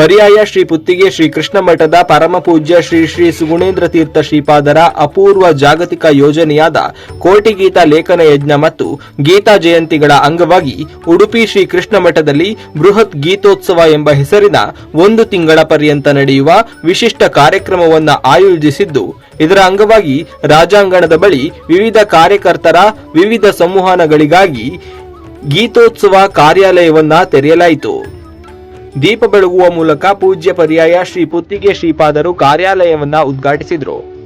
ಪರ್ಯಾಯ ಶ್ರೀ ಪುತ್ತಿಗೆ ಶ್ರೀ ಕೃಷ್ಣ ಮಠದ ಪರಮಪೂಜ್ಯ ಶ್ರೀ ಶ್ರೀ ಸುಗುಣೇಂದ್ರ ತೀರ್ಥ ಶ್ರೀಪಾದರ ಅಪೂರ್ವ ಜಾಗತಿಕ ಯೋಜನೆಯಾದ ಕೋಟಿ ಗೀತಾ ಲೇಖನ ಯಜ್ಞ ಮತ್ತು ಗೀತಾ ಜಯಂತಿಗಳ ಅಂಗವಾಗಿ ಉಡುಪಿ ಶ್ರೀ ಕೃಷ್ಣ ಮಠದಲ್ಲಿ ಬೃಹತ್ ಗೀತೋತ್ಸವ ಎಂಬ ಹೆಸರಿನ ಒಂದು ತಿಂಗಳ ಪರ್ಯಂತ ನಡೆಯುವ ವಿಶಿಷ್ಟ ಕಾರ್ಯಕ್ರಮವನ್ನು ಆಯೋಜಿಸಿದ್ದು, ಇದರ ಅಂಗವಾಗಿ ರಾಜಾಂಗಣದ ಬಳಿ ವಿವಿಧ ಕಾರ್ಯಕರ್ತರ ವಿವಿಧ ಸಂವಹನಗಳಿಗಾಗಿ ಗೀತೋತ್ಸವ ಕಾರ್ಯಾಲಯವನ್ನ ತೆರೆಯಲಾಯಿತು. ದೀಪ ಬೆಳಗುವ ಮೂಲಕ ಪೂಜ್ಯ ಪರ್ಯಾಯ ಶ್ರೀ ಪುತ್ತಿಗೆ ಶ್ರೀಪಾದರು ಕಾರ್ಯಾಲಯವನ್ನ ಉದ್ಘಾಟಿಸಿದರು.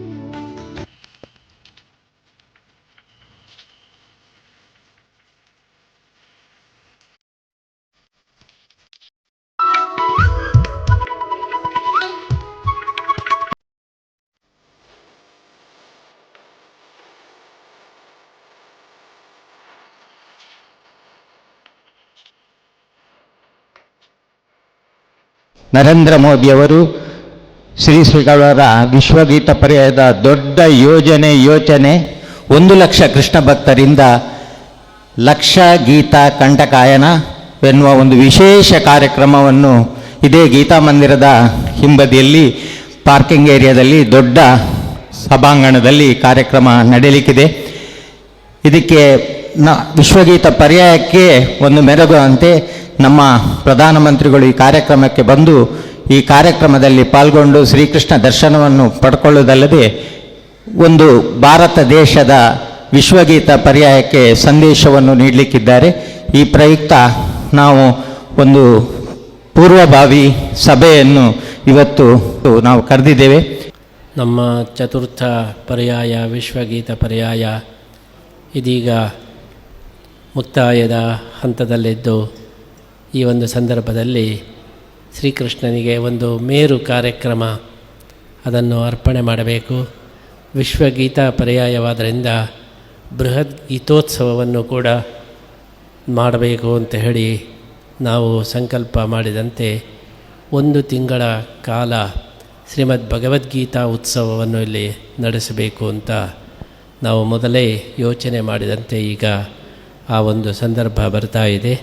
ನರೇಂದ್ರ ಮೋದಿಯವರು ಶ್ರೀ ಶ್ರೀಗಳವರ ವಿಶ್ವಗೀತ ಪರ್ಯಾಯದ ದೊಡ್ಡ ಯೋಜನೆ ಯೋಚನೆ ಒಂದು ಲಕ್ಷ ಕೃಷ್ಣ ಭಕ್ತರಿಂದ ಲಕ್ಷ ಗೀತಾ ಕಂಠಕಾಯನ ಎನ್ನುವ ಒಂದು ವಿಶೇಷ ಕಾರ್ಯಕ್ರಮವನ್ನು ಇದೇ ಗೀತಾ ಮಂದಿರದ ಹಿಂಬದಿಯಲ್ಲಿ ಪಾರ್ಕಿಂಗ್ ಏರಿಯಾದಲ್ಲಿ ದೊಡ್ಡ ಸಭಾಂಗಣದಲ್ಲಿ ಕಾರ್ಯಕ್ರಮ ನಡೆಯಲಿಕ್ಕಿದೆ. ಇದಕ್ಕೆ ನ ವಿಶ್ವಗೀತ ಪರ್ಯಾಯಕ್ಕೆ ಒಂದು ಮೆರುಗುವಂತೆ ನಮ್ಮ ಪ್ರಧಾನಮಂತ್ರಿಗಳು ಈ ಕಾರ್ಯಕ್ರಮಕ್ಕೆ ಬಂದು ಈ ಕಾರ್ಯಕ್ರಮದಲ್ಲಿ ಪಾಲ್ಗೊಂಡು ಶ್ರೀಕೃಷ್ಣ ದರ್ಶನವನ್ನು ಪಡ್ಕೊಳ್ಳುವುದಲ್ಲದೆ ಒಂದು ಭಾರತ ದೇಶದ ವಿಶ್ವಗೀತ ಪರ್ಯಾಯಕ್ಕೆ ಸಂದೇಶವನ್ನು ನೀಡಲಿಕ್ಕಿದ್ದಾರೆ. ಈ ಪ್ರಯುಕ್ತ ನಾವು ಒಂದು ಪೂರ್ವಭಾವಿ ಸಭೆಯನ್ನು ಇವತ್ತು ನಾವು ಕರೆದಿದ್ದೇವೆ. ನಮ್ಮ ಚತುರ್ಥ ಪರ್ಯಾಯ, ವಿಶ್ವಗೀತ ಪರ್ಯಾಯ ಇದೀಗ ಮುಕ್ತಾಯದ ಹಂತದಲ್ಲಿದ್ದು ಈ ಒಂದು ಸಂದರ್ಭದಲ್ಲಿ ಶ್ರೀಕೃಷ್ಣನಿಗೆ ಒಂದು ಮೇರು ಕಾರ್ಯಕ್ರಮ ಅದನ್ನು ಅರ್ಪಣೆ ಮಾಡಬೇಕು. ವಿಶ್ವಗೀತಾ ಪರ್ಯಾಯವಾದ್ದರಿಂದ ಬೃಹತ್ ಗೀತೋತ್ಸವವನ್ನು ಕೂಡ ಮಾಡಬೇಕು ಅಂತ ಹೇಳಿ ನಾವು ಸಂಕಲ್ಪ ಮಾಡಿದಂತೆ ಒಂದು ತಿಂಗಳ ಕಾಲ ಶ್ರೀಮದ್ ಭಗವದ್ಗೀತಾ ಉತ್ಸವವನ್ನು ಇಲ್ಲಿ ನಡೆಸಬೇಕು ಅಂತ ನಾವು ಮೊದಲೇ ಯೋಚನೆ ಮಾಡಿದಂತೆ ಈಗ ಆ ಒಂದು ಸಂದರ್ಭ ಬರ್ತಾ ಇದೆ.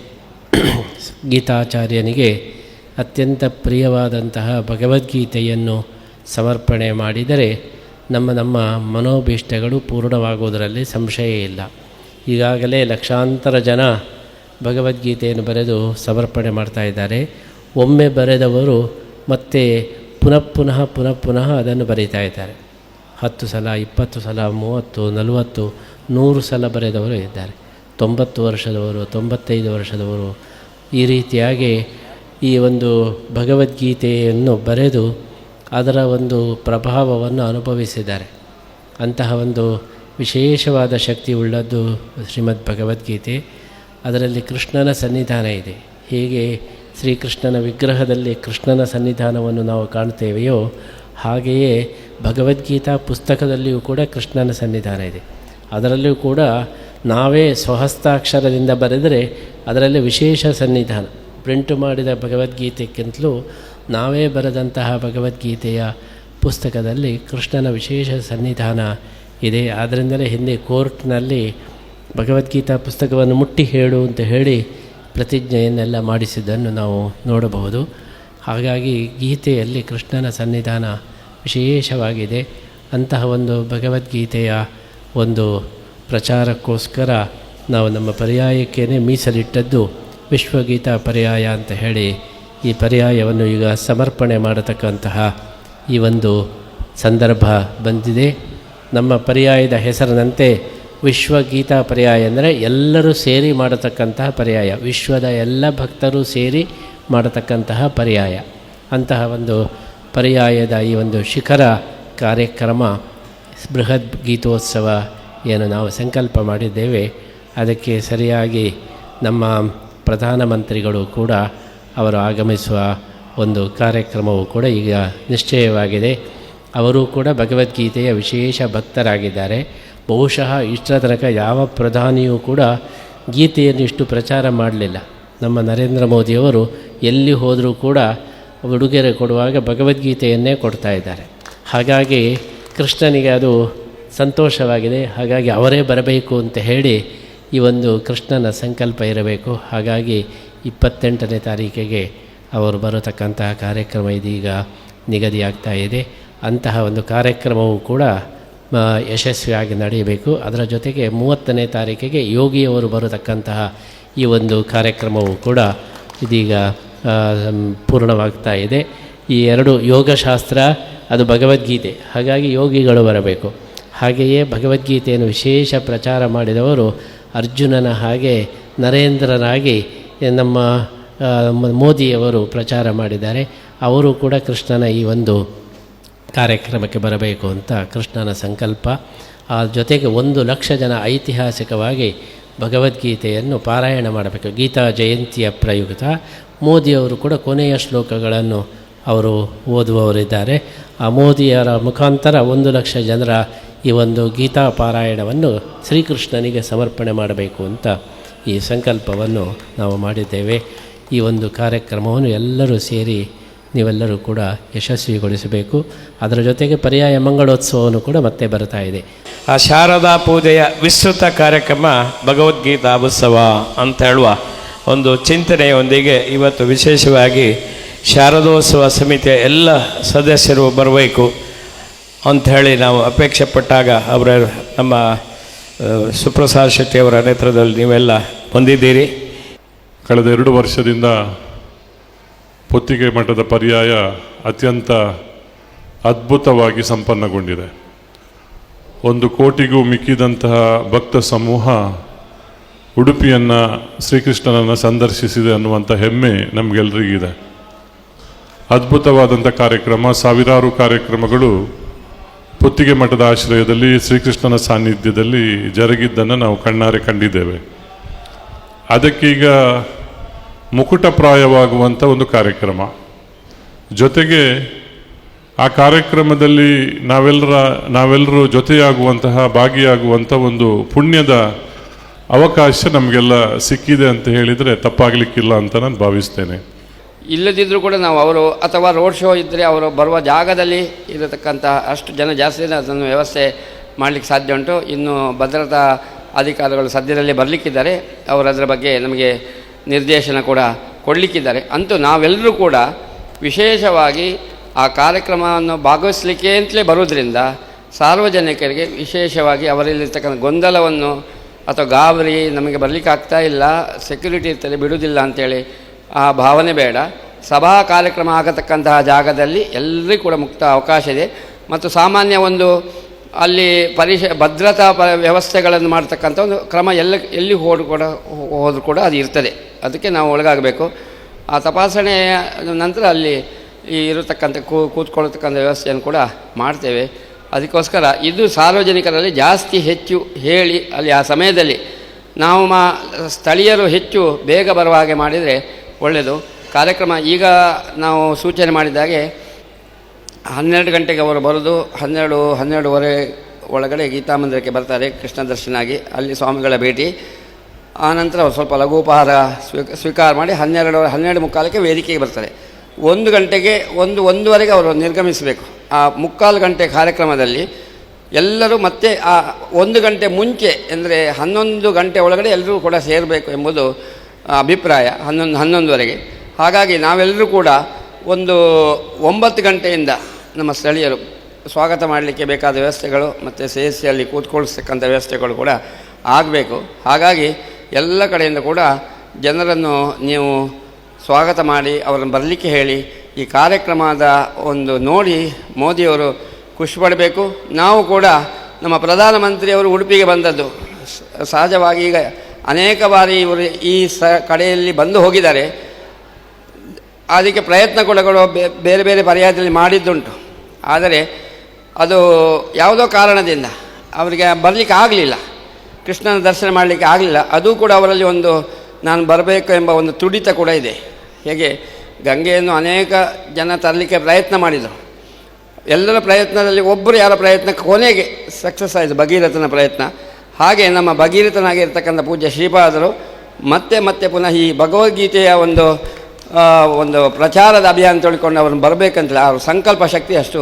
ಗೀತಾಚಾರ್ಯನಿಗೆ ಅತ್ಯಂತ ಪ್ರಿಯವಾದಂತಹ ಭಗವದ್ಗೀತೆಯನ್ನು ಸಮರ್ಪಣೆ ಮಾಡಿದರೆ ನಮ್ಮ ನಮ್ಮ ಮನೋಭೀಷ್ಟಗಳು ಪೂರ್ಣವಾಗುವುದರಲ್ಲಿ ಸಂಶಯ ಇಲ್ಲ. ಈಗಾಗಲೇ ಲಕ್ಷಾಂತರ ಜನ ಭಗವದ್ಗೀತೆಯನ್ನು ಬರೆದು ಸಮರ್ಪಣೆ ಮಾಡ್ತಾ ಇದ್ದಾರೆ. ಒಮ್ಮೆ ಬರೆದವರು ಮತ್ತೆ ಪುನಃ ಪುನಃ ಪುನಃ ಪುನಃ ಅದನ್ನು ಬರೀತಾ ಇದ್ದಾರೆ. ಹತ್ತು ಸಲ, ಇಪ್ಪತ್ತು ಸಲ, ಮೂವತ್ತು, ನಲವತ್ತು, ನೂರು ಸಲ ಬರೆದವರು ಇದ್ದಾರೆ. ತೊಂಬತ್ತು ವರ್ಷದವರು, ತೊಂಬತ್ತೈದು ವರ್ಷದವರು ಈ ರೀತಿಯಾಗಿ ಈ ಒಂದು ಭಗವದ್ಗೀತೆಯನ್ನು ಬರೆದು ಅದರ ಒಂದು ಪ್ರಭಾವವನ್ನು ಅನುಭವಿಸಿದ್ದಾರೆ. ಅಂತಹ ಒಂದು ವಿಶೇಷವಾದ ಶಕ್ತಿ ಉಳ್ಳದ್ದು ಶ್ರೀಮದ್ ಭಗವದ್ಗೀತೆ. ಅದರಲ್ಲಿ ಕೃಷ್ಣನ ಸನ್ನಿಧಾನ ಇದೆ. ಹೀಗೆ ಶ್ರೀಕೃಷ್ಣನ ವಿಗ್ರಹದಲ್ಲಿ ಕೃಷ್ಣನ ಸನ್ನಿಧಾನವನ್ನು ನಾವು ಕಾಣ್ತೇವೆಯೋ ಹಾಗೆಯೇ ಭಗವದ್ಗೀತಾ ಪುಸ್ತಕದಲ್ಲಿಯೂ ಕೂಡ ಕೃಷ್ಣನ ಸನ್ನಿಧಾನ ಇದೆ. ಅದರಲ್ಲಿಯೂ ಕೂಡ ನಾವೇ ಸ್ವಹಸ್ತಾಕ್ಷರದಿಂದ ಬರೆದರೆ ಅದರಲ್ಲಿ ವಿಶೇಷ ಸನ್ನಿಧಾನ. ಪ್ರಿಂಟ್ ಮಾಡಿದ ಭಗವದ್ಗೀತೆಗಿಂತಲೂ ನಾವೇ ಬರೆದಂತಹ ಭಗವದ್ಗೀತೆಯ ಪುಸ್ತಕದಲ್ಲಿ ಕೃಷ್ಣನ ವಿಶೇಷ ಸನ್ನಿಧಾನ ಇದೆ. ಆದ್ದರಿಂದಲೇ ಹಿಂದೆ ಕೋರ್ಟ್ನಲ್ಲಿ ಭಗವದ್ಗೀತಾ ಪುಸ್ತಕವನ್ನು ಮುಟ್ಟಿ ಹೇಳು ಅಂತ ಹೇಳಿ ಪ್ರತಿಜ್ಞೆಯನ್ನೆಲ್ಲ ಮಾಡಿಸಿದ್ದನ್ನು ನಾವು ನೋಡಬಹುದು. ಹಾಗಾಗಿ ಗೀತೆಯಲ್ಲಿ ಕೃಷ್ಣನ ಸನ್ನಿಧಾನ ವಿಶೇಷವಾಗಿದೆ. ಅಂತಹ ಒಂದು ಭಗವದ್ಗೀತೆಯ ಒಂದು ಪ್ರಚಾರಕ್ಕೋಸ್ಕರ ನಾವು ನಮ್ಮ ಪರ್ಯಾಯಕ್ಕೇ ಮೀಸಲಿಟ್ಟದ್ದು ವಿಶ್ವಗೀತಾ ಪರ್ಯಾಯ ಅಂತ ಹೇಳಿ ಈ ಪರ್ಯಾಯವನ್ನು ಈಗ ಸಮರ್ಪಣೆ ಮಾಡತಕ್ಕಂತಹ ಈ ಒಂದು ಸಂದರ್ಭ ಬಂದಿದೆ. ನಮ್ಮ ಪರ್ಯಾಯದ ಹೆಸರಿನಂತೆ ವಿಶ್ವಗೀತಾ ಪರ್ಯಾಯ ಅಂದರೆ ಎಲ್ಲರೂ ಸೇರಿ ಮಾಡತಕ್ಕಂತಹ ಪರ್ಯಾಯ, ವಿಶ್ವದ ಎಲ್ಲ ಭಕ್ತರು ಸೇರಿ ಮಾಡತಕ್ಕಂತಹ ಪರ್ಯಾಯ. ಅಂತಹ ಒಂದು ಪರ್ಯಾಯದ ಈ ಒಂದು ಶಿಖರ ಕಾರ್ಯಕ್ರಮ ಬೃಹತ್ ಗೀತೋತ್ಸವ ಏನು ನಾವು ಸಂಕಲ್ಪ ಮಾಡಿದ್ದೇವೆ, ಅದಕ್ಕೆ ಸರಿಯಾಗಿ ನಮ್ಮ ಪ್ರಧಾನಮಂತ್ರಿಗಳು ಕೂಡ ಅವರು ಆಗಮಿಸುವ ಒಂದು ಕಾರ್ಯಕ್ರಮವು ಕೂಡ ಈಗ ನಿಶ್ಚಯವಾಗಿದೆ. ಅವರು ಕೂಡ ಭಗವದ್ಗೀತೆಯ ವಿಶೇಷ ಭಕ್ತರಾಗಿದ್ದಾರೆ. ಬಹುಶಃ ಇಷ್ಟರ ತನಕ ಯಾವ ಪ್ರಧಾನಿಯೂ ಕೂಡ ಗೀತೆಯನ್ನು ಇಷ್ಟು ಪ್ರಚಾರ ಮಾಡಲಿಲ್ಲ. ನಮ್ಮ ನರೇಂದ್ರ ಮೋದಿಯವರು ಎಲ್ಲಿ ಹೋದರೂ ಕೂಡ ಉಡುಗೆರೆ ಕೊಡುವಾಗ ಭಗವದ್ಗೀತೆಯನ್ನೇ ಕೊಡ್ತಾ ಇದ್ದಾರೆ. ಹಾಗಾಗಿ ಕೃಷ್ಣನಿಗೆ ಅದು ಸಂತೋಷವಾಗಿದೆ. ಹಾಗಾಗಿ ಅವರೇ ಬರಬೇಕು ಅಂತ ಹೇಳಿ ಈ ಒಂದು ಕೃಷ್ಣನ ಸಂಕಲ್ಪ ಇರಬೇಕು. ಹಾಗಾಗಿ ಇಪ್ಪತ್ತೆಂಟನೇ ತಾರೀಕಿಗೆ ಅವರು ಬರತಕ್ಕಂತಹ ಕಾರ್ಯಕ್ರಮ ಇದೀಗ ನಿಗದಿಯಾಗ್ತಾ ಇದೆ. ಅಂತಹ ಒಂದು ಕಾರ್ಯಕ್ರಮವು ಕೂಡ ಯಶಸ್ವಿಯಾಗಿ ನಡೆಯಬೇಕು. ಅದರ ಜೊತೆಗೆ ಮೂವತ್ತನೇ ತಾರೀಕಿಗೆ ಯೋಗಿಯವರು ಬರತಕ್ಕಂತಹ ಈ ಒಂದು ಕಾರ್ಯಕ್ರಮವು ಕೂಡ ಇದೀಗ ಪೂರ್ಣವಾಗ್ತಾ ಇದೆ. ಈ ಎರಡು ಯೋಗಶಾಸ್ತ್ರ, ಅದು ಭಗವದ್ಗೀತೆ. ಹಾಗಾಗಿ ಯೋಗಿಗಳು ಬರಬೇಕು. ಹಾಗೆಯೇ ಭಗವದ್ಗೀತೆಯನ್ನು ವಿಶೇಷ ಪ್ರಚಾರ ಮಾಡಿದವರು ಅರ್ಜುನನ ಹಾಗೆ ನರೇಂದ್ರನಾಗಿ ನಮ್ಮ ಮೋದಿಯವರು ಪ್ರಚಾರ ಮಾಡಿದ್ದಾರೆ. ಅವರು ಕೂಡ ಕೃಷ್ಣನ ಈ ಒಂದು ಕಾರ್ಯಕ್ರಮಕ್ಕೆ ಬರಬೇಕು ಅಂತ ಕೃಷ್ಣನ ಸಂಕಲ್ಪ. ಆ ಜೊತೆಗೆ ಒಂದು ಲಕ್ಷ ಜನ ಐತಿಹಾಸಿಕವಾಗಿ ಭಗವದ್ಗೀತೆಯನ್ನು ಪಾರಾಯಣ ಮಾಡಬೇಕು. ಗೀತಾ ಜಯಂತಿಯ ಪ್ರಯುಕ್ತ. ಮೋದಿಯವರು ಕೂಡ ಕೊನೆಯ ಶ್ಲೋಕಗಳನ್ನು ಅವರು ಓದುವವರಿದ್ದಾರೆ. ಆ ಮೋದಿಯರ ಮುಖಾಂತರ ಒಂದು ಲಕ್ಷ ಜನರ ಈ ಒಂದು ಗೀತಾ ಪಾರಾಯಣವನ್ನು ಶ್ರೀಕೃಷ್ಣನಿಗೆ ಸಮರ್ಪಣೆ ಮಾಡಬೇಕು ಅಂತ ಈ ಸಂಕಲ್ಪವನ್ನು ನಾವು ಮಾಡಿದ್ದೇವೆ. ಈ ಒಂದು ಕಾರ್ಯಕ್ರಮವನ್ನು ಎಲ್ಲರೂ ಸೇರಿ ನೀವೆಲ್ಲರೂ ಕೂಡ ಯಶಸ್ವಿಗೊಳಿಸಬೇಕು. ಅದರ ಜೊತೆಗೆ ಪರ್ಯಾಯ ಮಂಗಳೋತ್ಸವವನ್ನು ಕೂಡ ಮತ್ತೆ ಬರ್ತಾ ಇದೆ. ಆ ಶಾರದಾ ಪೂಜೆಯ ವಿಸ್ತೃತ ಕಾರ್ಯಕ್ರಮ ಭಗವದ್ಗೀತಾ ಉತ್ಸವ ಅಂತ ಹೇಳುವ ಒಂದು ಚಿಂತನೆಯೊಂದಿಗೆ ಇವತ್ತು ವಿಶೇಷವಾಗಿ ಶಾರದೋತ್ಸವ ಸಮಿತಿಯ ಎಲ್ಲ ಸದಸ್ಯರು ಬರಬೇಕು. ಅಂತ ಹೇಳಿ ನಾವು ಅಪೇಕ್ಷೆ ಪಟ್ಟಾಗ ಅವರ ನಮ್ಮ ಸುಪ್ರಸಾದ್ ಶೆಟ್ಟಿಯವರ ನೇತೃತ್ವದಲ್ಲಿ ನೀವೆಲ್ಲ ಬಂದಿದ್ದೀರಿ. ಕಳೆದ ಎರಡು ವರ್ಷದಿಂದ ಪೊತ್ತಿಗೆ ಮಠದ ಪರ್ಯಾಯ ಅತ್ಯಂತ ಅದ್ಭುತವಾಗಿ ಸಂಪನ್ನಗೊಂಡಿದೆ. ಒಂದು ಕೋಟಿಗೂ ಮಿಕ್ಕಿದಂತಹ ಭಕ್ತ ಸಮೂಹ ಉಡುಪಿಯನ್ನು ಶ್ರೀಕೃಷ್ಣನನ್ನು ಸಂದರ್ಶಿಸಿದೆ ಅನ್ನುವಂಥ ಹೆಮ್ಮೆ ನಮಗೆಲ್ಲರಿಗಿದೆ ಅದ್ಭುತವಾದಂಥ ಕಾರ್ಯಕ್ರಮ, ಸಾವಿರಾರು ಕಾರ್ಯಕ್ರಮಗಳು ಪೊತ್ತಿಗೆ ಮಠದ ಆಶ್ರಯದಲ್ಲಿ ಶ್ರೀಕೃಷ್ಣನ ಸಾನ್ನಿಧ್ಯದಲ್ಲಿ ಜರುಗಿದ್ದನ್ನು ನಾವು ಕಣ್ಣಾರೆ ಕಂಡಿದ್ದೇವೆ. ಅದಕ್ಕೀಗ ಮುಕುಟಪ್ರಾಯವಾಗುವಂಥ ಒಂದು ಕಾರ್ಯಕ್ರಮ. ಜೊತೆಗೆ ಆ ಕಾರ್ಯಕ್ರಮದಲ್ಲಿ ನಾವೆಲ್ಲರ ನಾವೆಲ್ಲರೂ ಜೊತೆಯಾಗುವಂತಹ, ಭಾಗಿಯಾಗುವಂಥ ಒಂದು ಪುಣ್ಯದ ಅವಕಾಶ ನಮಗೆಲ್ಲ ಸಿಕ್ಕಿದೆ ಅಂತ ಹೇಳಿದರೆ ತಪ್ಪಾಗಲಿಕ್ಕಿಲ್ಲ ಅಂತ ನಾನು ಭಾವಿಸ್ತೇನೆ. ಇಲ್ಲದಿದ್ದರೂ ಕೂಡ ನಾವು ಅವರು ಅಥವಾ ರೋಡ್ ಶೋ ಇದ್ದರೆ ಅವರು ಬರುವ ಜಾಗದಲ್ಲಿ ಇರತಕ್ಕಂತಹ ಅಷ್ಟು ಜನ ಜಾಸ್ತಿ ಅದನ್ನು ವ್ಯವಸ್ಥೆ ಮಾಡಲಿಕ್ಕೆ ಸಾಧ್ಯ ಉಂಟು. ಇನ್ನು ಭದ್ರತಾ ಅಧಿಕಾರಿಗಳು ಸದ್ಯದಲ್ಲೇ ಬರಲಿಕ್ಕಿದ್ದಾರೆ. ಅವರು ಅದರ ಬಗ್ಗೆ ನಮಗೆ ನಿರ್ದೇಶನ ಕೂಡ ಕೊಡಲಿಕ್ಕಿದ್ದಾರೆ. ಅಂತೂ ನಾವೆಲ್ಲರೂ ಕೂಡ ವಿಶೇಷವಾಗಿ ಆ ಕಾರ್ಯಕ್ರಮವನ್ನು ಭಾಗವಹಿಸಲಿಕ್ಕೆ ಅಂತಲೇ ಬರೋದ್ರಿಂದ ಸಾರ್ವಜನಿಕರಿಗೆ ವಿಶೇಷವಾಗಿ ಅವರಲ್ಲಿರ್ತಕ್ಕಂಥ ಗೊಂದಲವನ್ನು ಅಥವಾ ಗಾಬರಿ ನಮಗೆ ಬರಲಿಕ್ಕೆ ಆಗ್ತಾ ಇಲ್ಲ. ಸೆಕ್ಯೂರಿಟಿ ಇರ್ತದೆ, ಬಿಡುವುದಿಲ್ಲ ಅಂತೇಳಿ ಆ ಭಾವನೆ ಬೇಡ. ಸಭಾ ಕಾರ್ಯಕ್ರಮ ಆಗತಕ್ಕಂತಹ ಜಾಗದಲ್ಲಿ ಎಲ್ಲರಿಗೂ ಕೂಡ ಮುಕ್ತ ಅವಕಾಶ ಇದೆ. ಮತ್ತು ಸಾಮಾನ್ಯ ಒಂದು ಅಲ್ಲಿ ಪರಿಶ ಭದ್ರತಾ ಪ, ವ್ಯವಸ್ಥೆಗಳನ್ನು ಮಾಡ್ತಕ್ಕಂಥ ಒಂದು ಕ್ರಮ ಎಲ್ಲ, ಎಲ್ಲಿ ಹೋದ್ರು ಕೂಡ, ಹೋದರೂ ಕೂಡ ಅದು ಇರ್ತದೆ. ಅದಕ್ಕೆ ನಾವು ಒಳಗಾಗಬೇಕು. ಆ ತಪಾಸಣೆಯ ನಂತರ ಅಲ್ಲಿ ಈ ಇರತಕ್ಕಂಥ ಕೂ ಕೂತ್ಕೊಳ್ತಕ್ಕಂಥ ವ್ಯವಸ್ಥೆಯನ್ನು ಕೂಡ ಮಾಡ್ತೇವೆ. ಅದಕ್ಕೋಸ್ಕರ ಇದು ಸಾರ್ವಜನಿಕರಲ್ಲಿ ಜಾಸ್ತಿ ಹೆಚ್ಚು ಹೇಳಿ, ಅಲ್ಲಿ ಆ ಸಮಯದಲ್ಲಿ ನಾವು ಮಾ, ಸ್ಥಳೀಯರು ಹೆಚ್ಚು ಬೇಗ ಬರುವ ಹಾಗೆ ಮಾಡಿದರೆ ಒಳ್ಳೆಯದು ಕಾರ್ಯಕ್ರಮ ಈಗ ನಾವು ಸೂಚನೆ ಮಾಡಿದಾಗೆ ಹನ್ನೆರಡು ಗಂಟೆಗೆ ಅವರು ಬರೋದು, ಹನ್ನೆರಡು, ಹನ್ನೆರಡುವರೆ ಒಳಗಡೆ ಗೀತಾ ಮಂದಿರಕ್ಕೆ ಬರ್ತಾರೆ ಕೃಷ್ಣ ದರ್ಶನ ಆಗಿ. ಅಲ್ಲಿ ಸ್ವಾಮಿಗಳ ಭೇಟಿ. ಆನಂತರ ಅವರು ಸ್ವಲ್ಪ ಲಘುಪಹಾರ ಸ್ವೀ, ಸ್ವೀಕಾರ ಮಾಡಿ ಹನ್ನೆರಡು ಹನ್ನೆರಡು ಮುಕ್ಕಾಲಕ್ಕೆ ವೇದಿಕೆಗೆ ಬರ್ತಾರೆ. ಒಂದು ಗಂಟೆಗೆ, ಒಂದು, ಒಂದೂವರೆಗೆ ಅವರು ನಿರ್ಗಮಿಸಬೇಕು. ಆ ಮುಕ್ಕಾಲು ಗಂಟೆ ಕಾರ್ಯಕ್ರಮದಲ್ಲಿ ಎಲ್ಲರೂ ಮತ್ತೆ ಆ ಒಂದು ಗಂಟೆ ಮುಂಚೆ, ಅಂದರೆ ಹನ್ನೊಂದು ಗಂಟೆ ಒಳಗಡೆ ಎಲ್ಲರೂ ಕೂಡ ಸೇರಬೇಕು ಎಂಬುದು ಅಭಿಪ್ರಾಯ ಹನ್ನೊಂದು ಹನ್ನೊಂದುವರೆಗೆ. ಹಾಗಾಗಿ ನಾವೆಲ್ಲರೂ ಕೂಡ ಒಂದು ಒಂಬತ್ತು ಗಂಟೆಯಿಂದ ನಮ್ಮ ಸ್ಥಳೀಯರು ಸ್ವಾಗತ ಮಾಡಲಿಕ್ಕೆ ಬೇಕಾದ ವ್ಯವಸ್ಥೆಗಳು ಮತ್ತು ಸೇರಿಸಿ ಅಲ್ಲಿ ಕೂತ್ಕೊಳಿಸ್ತಕ್ಕಂಥ ವ್ಯವಸ್ಥೆಗಳು ಕೂಡ ಆಗಬೇಕು. ಹಾಗಾಗಿ ಎಲ್ಲ ಕಡೆಯಿಂದ ಕೂಡ ಜನರನ್ನು ನೀವು ಸ್ವಾಗತ ಮಾಡಿ ಅವರನ್ನು ಬರಲಿಕ್ಕೆ ಹೇಳಿ ಈ ಕಾರ್ಯಕ್ರಮದ ಒಂದು ನೋಡಿ ಮೋದಿಯವರು ಖುಷಿ ಪಡಬೇಕು. ನಾವು ಕೂಡ ನಮ್ಮ ಪ್ರಧಾನಮಂತ್ರಿಯವರು ಉಡುಪಿಗೆ ಬಂದದ್ದು. ಸಹಜವಾಗಿ ಈಗ ಅನೇಕ ಬಾರಿ ಇವರು ಈ ಸ ಕಡೆಯಲ್ಲಿ ಬಂದು ಹೋಗಿದ್ದಾರೆ. ಅದಕ್ಕೆ ಪ್ರಯತ್ನ ಕೂಡ ಬೇರೆ ಬೇರೆ ಪರ್ಯಾಯದಲ್ಲಿ ಮಾಡಿದ್ದುಂಟು. ಆದರೆ ಅದು ಯಾವುದೋ ಕಾರಣದಿಂದ ಅವರಿಗೆ ಬರಲಿಕ್ಕೆ ಆಗಲಿಲ್ಲ. ಕೃಷ್ಣನ ದರ್ಶನ ಮಾಡಲಿಕ್ಕೆ ಆಗಲಿಲ್ಲ. ಅದು ಕೂಡ ಅವರಲ್ಲಿ ಒಂದು ನಾನು ಬರಬೇಕು ಎಂಬ ಒಂದು ತುಡಿತ ಕೂಡ ಇದೆ. ಹೇಗೆ ಗಂಗೆಯನ್ನು ಅನೇಕ ಜನ ತರಲಿಕ್ಕೆ ಪ್ರಯತ್ನ ಮಾಡಿದರು. ಎಲ್ಲರ ಪ್ರಯತ್ನದಲ್ಲಿ ಒಬ್ಬರು ಯಾರ ಪ್ರಯತ್ನ, ಕೊನೆಗೆ ಸಕ್ಸಸ್ ಆಯಿತು ಭಗೀರಥನ ಪ್ರಯತ್ನ. ಹಾಗೆ ನಮ್ಮ ಭಗೀರಥನಾಗಿರ್ತಕ್ಕಂಥ ಪೂಜ್ಯ ಶ್ರೀಪಾದರು ಮತ್ತೆ ಮತ್ತೆ ಪುನಃ ಈ ಭಗವದ್ಗೀತೆಯ ಒಂದು ಒಂದು ಪ್ರಚಾರದ ಅಭಿಯಾನ ತೊಳ್ಕೊಂಡು ಅವರು ಬರಬೇಕಂತೇಳಿ ಅವ್ರ ಸಂಕಲ್ಪ ಶಕ್ತಿ ಅಷ್ಟು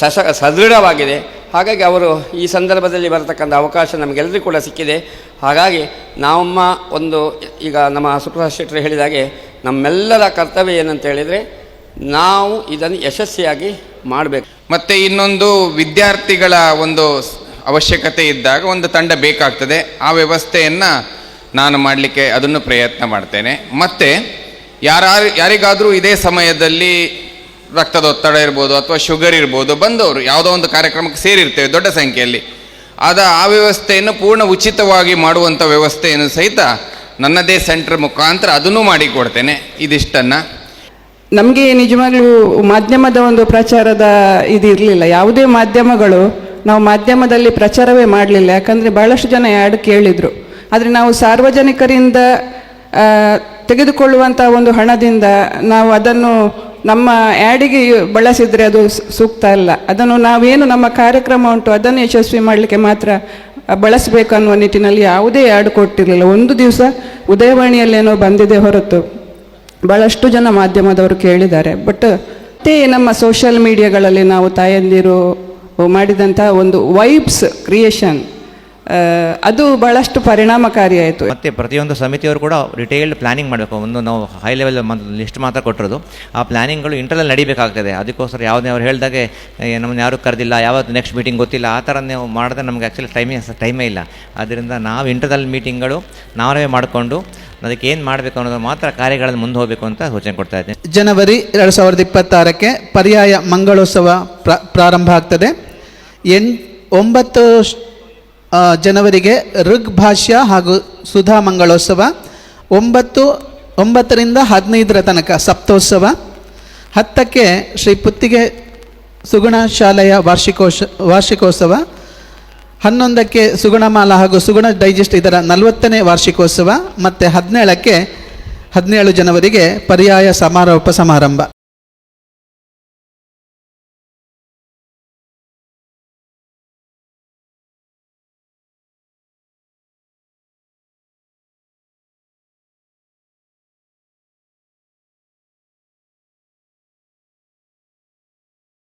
ಸಸ, ಸದೃಢವಾಗಿದೆ. ಹಾಗಾಗಿ ಅವರು ಈ ಸಂದರ್ಭದಲ್ಲಿ ಬರತಕ್ಕಂಥ ಅವಕಾಶ ನಮಗೆಲ್ಲರಿಗೂ ಕೂಡ ಸಿಕ್ಕಿದೆ. ಹಾಗಾಗಿ ನಮ್ಮ ಒಂದು, ಈಗ ನಮ್ಮ ಸುಪ್ರಸ ಶೆಟ್ಟರು ಹೇಳಿದಾಗೆ ನಮ್ಮೆಲ್ಲರ ಕರ್ತವ್ಯ ಏನಂತ ಹೇಳಿದರೆ ನಾವು ಇದನ್ನು ಯಶಸ್ವಿಯಾಗಿ ಮಾಡಬೇಕು. ಮತ್ತು ಇನ್ನೊಂದು ವಿದ್ಯಾರ್ಥಿಗಳ ಒಂದು ಅವಶ್ಯಕತೆ ಇದ್ದಾಗ ಒಂದು ತಂಡ ಬೇಕಾಗ್ತದೆ. ಆ ವ್ಯವಸ್ಥೆಯನ್ನು ನಾನು ಮಾಡಲಿಕ್ಕೆ ಅದನ್ನು ಪ್ರಯತ್ನ ಮಾಡ್ತೇನೆ. ಮತ್ತು ಯಾರು ಯಾರಿಗಾದರೂ ಇದೇ ಸಮಯದಲ್ಲಿ ರಕ್ತದೊತ್ತಡ ಇರ್ಬೋದು ಅಥವಾ ಶುಗರ್ ಇರ್ಬೋದು ಬಂದವರು ಯಾವುದೋ ಒಂದು ಕಾರ್ಯಕ್ರಮಕ್ಕೆ ಸೇರಿರ್ತೇವೆ ದೊಡ್ಡ ಸಂಖ್ಯೆಯಲ್ಲಿ. ಆದ ಆ ವ್ಯವಸ್ಥೆಯನ್ನು ಪೂರ್ಣ ಉಚಿತವಾಗಿ ಮಾಡುವಂಥ ವ್ಯವಸ್ಥೆಯನ್ನು ಸಹಿತ ನನ್ನದೇ ಸೆಂಟರ್ ಮುಖಾಂತರ ಅದನ್ನು ಮಾಡಿಕೊಡ್ತೇನೆ. ಇದಿಷ್ಟನ್ನು. ನಮಗೆ ನಿಜವಾಗ್ಲೂ ಮಾಧ್ಯಮದ ಒಂದು ಪ್ರಚಾರದ ಇದು ಇರಲಿಲ್ಲ ಯಾವುದೇ ಮಾಧ್ಯಮಗಳು ನಾವು ಮಾಧ್ಯಮದಲ್ಲಿ ಪ್ರಚಾರವೇ ಮಾಡಲಿಲ್ಲ. ಯಾಕಂದರೆ ಭಾಳಷ್ಟು ಜನ ಯಾಡ್ ಕೇಳಿದರು. ಆದರೆ ನಾವು ಸಾರ್ವಜನಿಕರಿಂದ ತೆಗೆದುಕೊಳ್ಳುವಂಥ ಒಂದು ಹಣದಿಂದ ನಾವು ಅದನ್ನು ನಮ್ಮ ಆ್ಯಡಿಗೆ ಬಳಸಿದರೆ ಅದು ಸೂಕ್ತ ಅಲ್ಲ. ಅದನ್ನು ನಾವೇನು ನಮ್ಮ ಕಾರ್ಯಕ್ರಮ ಉಂಟು ಅದನ್ನು ಯಶಸ್ವಿ ಮಾಡಲಿಕ್ಕೆ ಮಾತ್ರ ಬಳಸಬೇಕು ಅನ್ನುವ ನಿಟ್ಟಿನಲ್ಲಿ ಯಾವುದೇ ಆ್ಯಡ್ ಕೊಟ್ಟಿರಲಿಲ್ಲ. ಒಂದು ದಿವಸ ಉದಯವಾಣಿಯಲ್ಲೇನೋ ಬಂದಿದೆ ಹೊರತು ಭಾಳಷ್ಟು ಜನ ಮಾಧ್ಯಮದವರು ಕೇಳಿದ್ದಾರೆ. ಬಟ್, ಮತ್ತೆ ನಮ್ಮ ಸೋಷಿಯಲ್ ಮೀಡಿಯಾಗಳಲ್ಲಿ ನಾವು ತಾಯಂದಿರು ಮಾಡಿದಂಥ ಒಂದು ವೈಬ್ಸ್ ಕ್ರಿಯೇಷನ್. ಅದು ಬಹಳಷ್ಟು ಪರಿಣಾಮಕಾರಿ ಆಯಿತು. ಮತ್ತು ಪ್ರತಿಯೊಂದು ಸಮಿತಿಯವರು ಕೂಡ ಡಿಟೇಲ್ಡ್ ಪ್ಲಾನಿಂಗ್ ಮಾಡಬೇಕು. ಒಂದು ನಾವು ಹೈ ಲೆವೆಲ್ ಲಿಸ್ಟ್ ಮಾತ್ರ ಕೊಟ್ಟಿರೋದು. ಆ ಪ್ಲಾನಿಂಗ್ಗಳು ಇಂಟರ್ನಲ್ ನಡಿಬೇಕಾಗ್ತದೆ. ಅದಕ್ಕೋಸ್ಕರ ಯಾವುದೇ ಅವ್ರು ಹೇಳಿದಾಗೆ ನಮ್ಮನ್ನು ಯಾರು ಕರೆದಿಲ್ಲ ಯಾವತ್ತು ನೆಕ್ಸ್ಟ್ ಮೀಟಿಂಗ್ ಗೊತ್ತಿಲ್ಲ ಆ ಥರ ನೀವು ಮಾಡಿದ್ರೆ ನಮಗೆ ಆ್ಯಕ್ಚುಲಿ ಟೈಮಿಂಗ್ ಟೈಮೇ ಇಲ್ಲ. ಅದರಿಂದ ನಾವು ಇಂಟರ್ನಲ್ ಮೀಟಿಂಗ್ಗಳು ನಾವೇ ಮಾಡಿಕೊಂಡು ಅದಕ್ಕೆ ಏನು ಮಾಡಬೇಕು ಅನ್ನೋದು ಮಾತ್ರ ಕಾರ್ಯಗಳನ್ನು ಮುಂದೆ ಹೋಗಬೇಕು ಅಂತ ಸೂಚನೆ ಕೊಡ್ತಾ ಇದ್ದೀನಿ. ಜನವರಿ ಎರಡು ಸಾವಿರದ ಇಪ್ಪತ್ತಾರಕ್ಕೆ ಪರ್ಯಾಯ ಮಂಗಳೋತ್ಸವ ಪ್ರ ಪ್ರಾರಂಭ ಆಗ್ತದೆ. ಎಂಟು ಒಂಬತ್ತು ಜನವರಿಗೆ ಋಗ್ ಭಾಷ್ಯ ಹಾಗೂ ಸುಧಾ ಮಂಗಳೋತ್ಸವ, ಒಂಬತ್ತು, ಒಂಬತ್ತರಿಂದ ಹದಿನೈದರ ತನಕ ಸಪ್ತೋತ್ಸವ, ಹತ್ತಕ್ಕೆ ಶ್ರೀ ಪುತ್ತಿಗೆ ಸುಗುಣ ಶಾಲೆಯ ವಾರ್ಷಿಕೋತ್ಸ ವಾರ್ಷಿಕೋತ್ಸವ, ಹನ್ನೊಂದಕ್ಕೆ ಸುಗುಣಮಾಲ ಹಾಗೂ ಸುಗುಣ ಡೈಜೆಸ್ಟ್ ಇದರ ನಲವತ್ತನೇ ವಾರ್ಷಿಕೋತ್ಸವ, ಮತ್ತು ಹದಿನೇಳಕ್ಕೆ ಹದಿನೇಳು ಜನವರಿಗೆ ಪರ್ಯಾಯ ಸಮಾರೋಪ ಸಮಾರಂಭ.